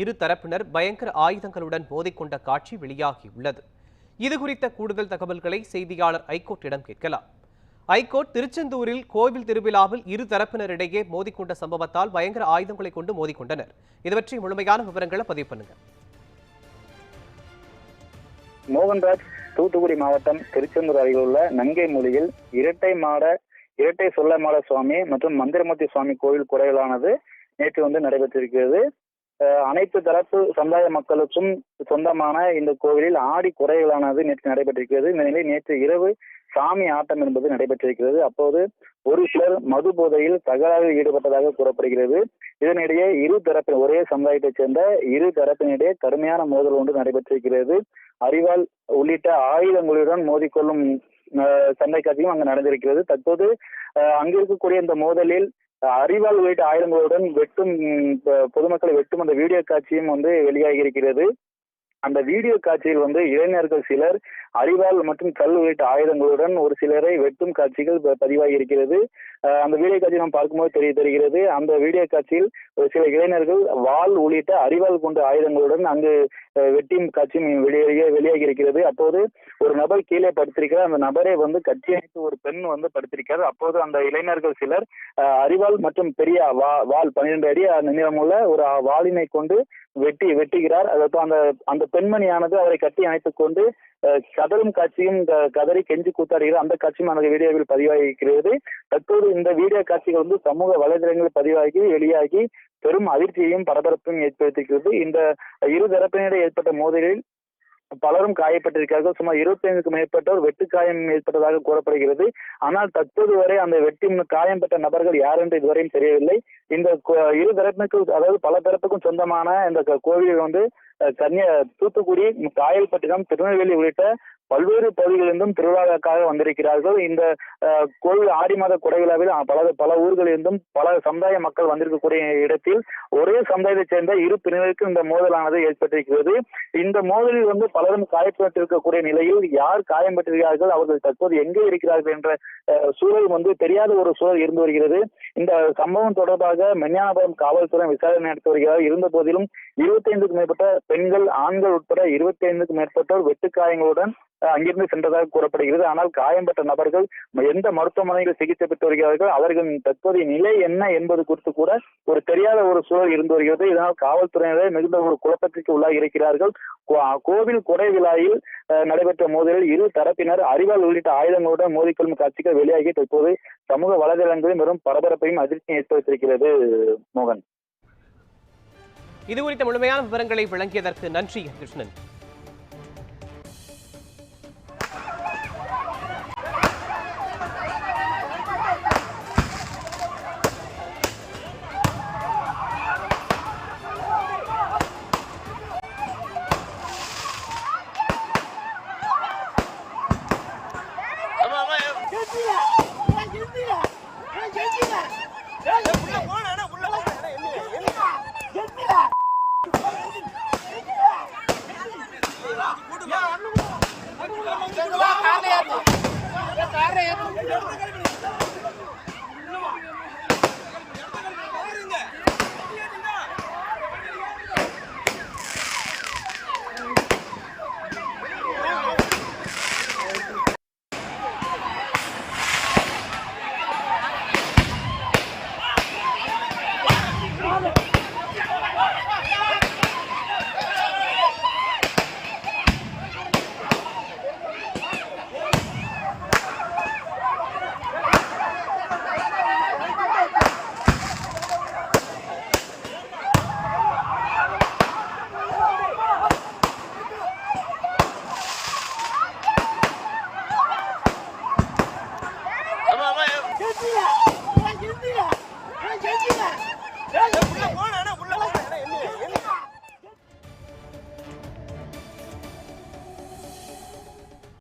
இரு தரப்பினர் பயங்கர ஆயுதங்களுடன் மோதிக்கொண்ட காட்சி வெளியாகியுள்ளது. இது குறித்த கூடுதல் தகவல்களை செய்தியாளர் ஐகோர்ட்டிடம் கேட்கலாம். ஐகோர்ட் திருச்செந்தூரில் கோவில் திருவிழாவில் இரு தரப்பினரிடையே மோதிக்கொண்ட சம்பவத்தால் பயங்கர ஆயுதங்களை கொண்டு மோதிக்கொண்டனர். இது பற்றி முழுமையான விவரங்களை பதிவு பண்ணுங்க. மோகன்ராஜ் தூத்துக்குடி மாவட்டம் திருச்செந்தூர் அருகில் உள்ள நங்கை மொழியில் இரட்டை மாட இரட்டை சொல்லமாட சுவாமி மற்றும் மந்திரமூர்த்தி சுவாமி கோவில் குறைகளானது நேற்று வந்து நடைபெற்றிருக்கிறது. அனைத்து தரப்பு சமுதாய மக்களுக்கும் சொந்தமான இந்த கோவிலில் ஆடி குறைகளானது நேற்று நடைபெற்றிருக்கிறது. இந்த நிலையில் நேற்று இரவு சாமி ஆட்டம் என்பது நடைபெற்றிருக்கிறது. அப்போது ஒரு சிலர் மது போதையில் தகராறில் ஈடுபட்டதாக கூறப்படுகிறது. இதனிடையே இரு தரப்பின் ஒரே சமுதாயத்தைச் சேர்ந்த இரு தரப்பினிடையே கடுமையான மோதல் ஒன்று நடைபெற்றிருக்கிறது. அறிவால் உள்ளிட்ட ஆயுதங்களுடன் மோதிக்கொள்ளும் அஹ், சண்டை காட்சியும் அங்கு நடந்திருக்கிறது. தற்போது அஹ், அங்கு இருக்கக்கூடிய இந்த மோதலில் அறிவால் உள்ளிட்ட ஆயுதங்களுடன் வெட்டும் பொதுமக்களை வெட்டும் அந்த வீடியோ காட்சியும் வந்து வெளியாகி இருக்கிறது. அந்த வீடியோ காட்சியில் வந்து இளைஞர்கள் சிலர் அறிவாள் மற்றும் கல் உள்ளிட்ட ஆயுதங்களுடன் ஒரு சிலரை வெட்டும் காட்சிகள் ப- பதிவாகி இருக்கிறது அந்த வீடியோ காட்சி நாம் பார்க்கும்போது தெரிய தெரிகிறது. அந்த வீடியோ காட்சியில் ஒரு சில இளைஞர்கள் வாள் உள்ளிட்ட அறிவாள் கொண்ட ஆயுதங்களுடன் அங்கு வெட்டியும் காட்சியும் வெளியே வெளியாகி இருக்கிறது அப்போது ஒரு நபர் கீழே படுத்திருக்கிறார். அந்த நபரை வந்து கட்சியமைத்து ஒரு பெண் வந்து படுத்திருக்கிறார். அப்போது அந்த இளைஞர்கள் சிலர் அறிவால் அறிவாள் மற்றும் பெரிய வா- வாள் பன்னிரண்டு அடி நீளமுள்ள ஒரு வாளினை கொண்டு வெட்டி வெட்டுகிறார். அதாவது அந்த அந்த பெண்மணியானது அவரை கட்டி அணைத்துக் கொண்டு கதரும் காட்சியும் கதறி கெஞ்சி கூத்தாடுகிறார் அந்த காட்சியும் அந்த வீடியோவில் பதிவாகியிருக்கிறது. தற்போது இந்த வீடியோ காட்சிகள் வந்து சமூக வலைதளங்களில் பதிவாகி வெளியாகி பெரும் அதிர்ச்சியையும் பரபரப்பையும் ஏற்படுத்திக்கிறது. இந்த இரு தரப்பினரிடையே ஏற்பட்ட மோதலில் பலரும் காயப்பட்டிருக்கிறார்கள். சுமார் இருபத்தைந்துக்கும் மேற்பட்டோர் வெட்டு காயம் ஏற்பட்டதாக கூறப்படுகிறது. ஆனால் தற்போது வரை அந்த வெட்டி காயம் பெற்ற நபர்கள் யார் என்று இதுவரையும் தெரியவில்லை. இந்த இரு தரப்பினருக்கு அதாவது பல தரப்புக்கும் சொந்தமான இந்த கோவில் வந்து கன்னியா தூத்துக்குடி காயல்பட்டினம் திருநெல்வேலி உள்ளிட்ட பல்வேறு பகுதிகளிலிருந்தும் திருவிழாவுக்காக வந்திருக்கிறார்கள். இந்த அஹ், கோவில் ஆடி மாத குடைவிழாவில் பல பல ஊர்களிலிருந்தும் பல சமுதாய மக்கள் வந்திருக்கக்கூடிய இடத்தில் ஒரே சமுதாயத்தைச் சேர்ந்த இரு பிரிவினருக்கும் இந்த மோதலானது ஏற்பட்டிருக்கிறது. இந்த மோதலில் வந்து பலரும் காயப்பட்டிருக்கக்கூடிய நிலையில் யார் காயம் பெற்றிருக்கிறார்கள் அவர்கள் தற்போது எங்கே இருக்கிறார்கள் என்ற அஹ், சூழல் வந்து தெரியாத ஒரு சூழல் இருந்து வருகிறது. இந்த சம்பவம் தொடர்பாக மெஞ்ஞானபுரம் காவல்துறை விசாரணை நடத்தி வருகிறார். இருந்த போதிலும் இருபத்தைந்துக்கும் மேற்பட்ட பெண்கள் ஆண்கள் உட்பட இருபத்தி ஐந்துக்கும் மேற்பட்டோர் வெட்டுக்காயங்களுடன் அங்கிருந்து சென்றதாக கூறப்படுகிறது. ஆனால் காயம் பெற்ற நபர்கள் எந்த மருத்துவமனையில் சிகிச்சை பெற்று வருகிறார்கள் அவர்களின் தற்போதைய நிலை என்ன என்பது குறித்து கூட ஒரு தெரியாத ஒரு சூழல் இருந்து வருகிறது. இதனால் காவல்துறையினர் மிகுந்த ஒரு குழப்பத்திற்கு உள்ளாகி இருக்கிறார்கள். கோ- கோவில் கொடை விழாவில் அஹ், நடைபெற்ற மோதலில் இரு தரப்பினர் அறிவால் உள்ளிட்ட ஆயுதங்களுடன் மோதிக்கொள்ளும் காட்சிகள் வெளியாகி தற்போது சமூக வலைதளங்களில் வெறும் பரபரப்பையும் அதிர்ச்சியும் ஏற்படுத்தியிருக்கிறது. மோகன். இது குறித்த முழுமையான விவரங்களை வழங்கியதற்கு நன்றி Krishnan. Get me out! Get Yeah, yeah, yeah.